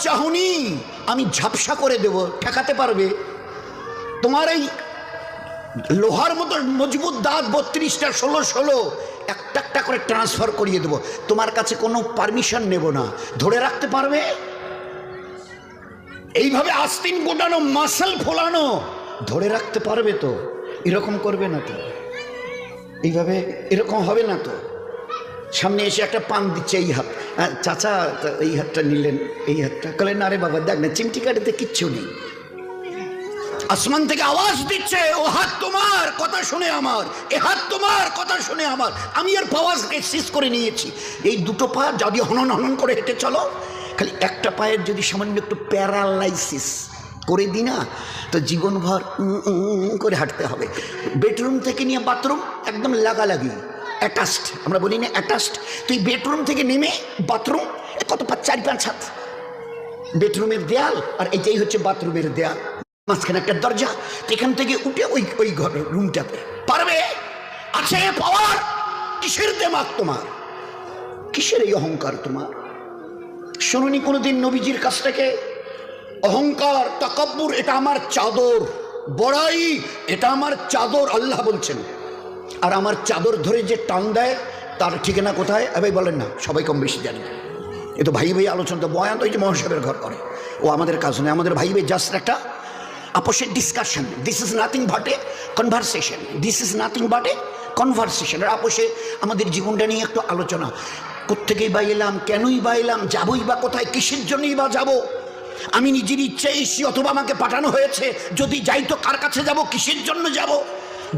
চাহনি, আমি ঝাপসা করে দেব, ঠেকাতে পারবে। তোমার এই লোহার মতো মজবুত দাঁত বত্রিশটা, ষোলো ষোলো, একটা একটা করে ট্রান্সফার করিয়ে দেবো। তোমার কাছে কোনো পারমিশন নেব না। ধরে রাখতে পারবে? এইভাবে আস্তিন গোটানো মাসেল ফোলানো, ধরে রাখতে পারবে তো? এরকম করবে না তো? এইভাবে এরকম হবে না তো? সামনে এসে একটা পান দিচ্ছে এই হাত। চাচা এই হাতটা নিলেন, এই হাতটা। কলেন রে বাবা, দেখ না, চিমটি কাটিতে কিচ্ছু নেই। আসমান থেকে আওয়াজ দিচ্ছে, ও হাত তোমার, কথা শুনে আমার, এ হাত তোমার, কথা শুনে আমার। আমি আর পাওয়াজকে শেষ করে নিয়েছি। এই দুটো পা যদি হনন হনন করে হেঁটে চলো, খালি একটা পায়ের যদি সামান্য একটু প্যারালাইসিস করে দিই না, তো জীবনভর করে হাঁটতে হবে। বেডরুম থেকে নিয়ে বাথরুম একদম লাগালাগি অ্যাটাচড আমরা বলি না অ্যাটাচড তুই বেডরুম থেকে নেমে বাথরুম কত পাঁচ চার পাঁচ হাত। বেডরুমের দেয়াল আর এটাই হচ্ছে বাথরুমের দেয়াল। মাঝখানে একটা দরজা এখান থেকে উঠে ওই ওই ঘর রুমটাতে পারবে? আছে পাওয়ার কিসের দেমাগ তোমার? কিসের এই অহংকার তোমার? শুনুনি কোনোদিন নবীজির কাছ থেকে? অহংকার, তাকাব্বুর, এটা আমার চাদর। বড়াই, এটা আমার চাদর, আল্লাহ বলছেন। আর আমার চাদর ধরে যে টান দেয়, তার ঠিকানা কোথায়? এবার বলেন না, সবাই কম বেশি জানি। এ তো ভাই ভাই আলোচনা তো বয়ান ওই যে মহাসাবের ঘর করে। ও আমাদের কাজ নয়, আমাদের ভাই ভাই জাস্ট একটা আপোষের discussion this is nothing but a conversation this is nothing but a conversation আর আপোষে আমাদের জীবনটা নিয়ে একটু আলোচনা। কোত্থেকেই বা এলাম, কেনই বা এলাম, যাবই বা কোথায়, কিসের জন্যই বা যাব? আমি নিজের ইচ্ছে এসি অথবা আমাকে পাঠানো হয়েছে। যদি যাই তো কার কাছে যাব, কিসের জন্য যাব?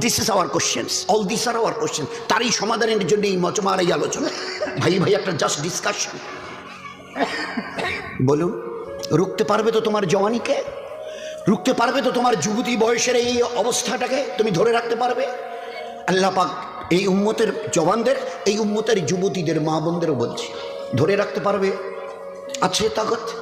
This is our questions all this are our question তারই সমাধানের জন্য এই মচমার এই আলোচনা। ভাই ভাই, একটা জাস্ট ডিসকাশন বলুন, রুখতে পারবে তো তোমার জওয়ানিকে? রুখতে পারবে তো তোমার যুবতী বয়সের এই অবস্থাটাকে? তুমি ধরে রাখতে পারবে? আল্লাহ পাক এই উম্মতের জওয়ানদের, এই উম্মতের যুবতীদের, মা বোনদেরও বলছি, ধরে রাখতে পারবে? আছে তাগত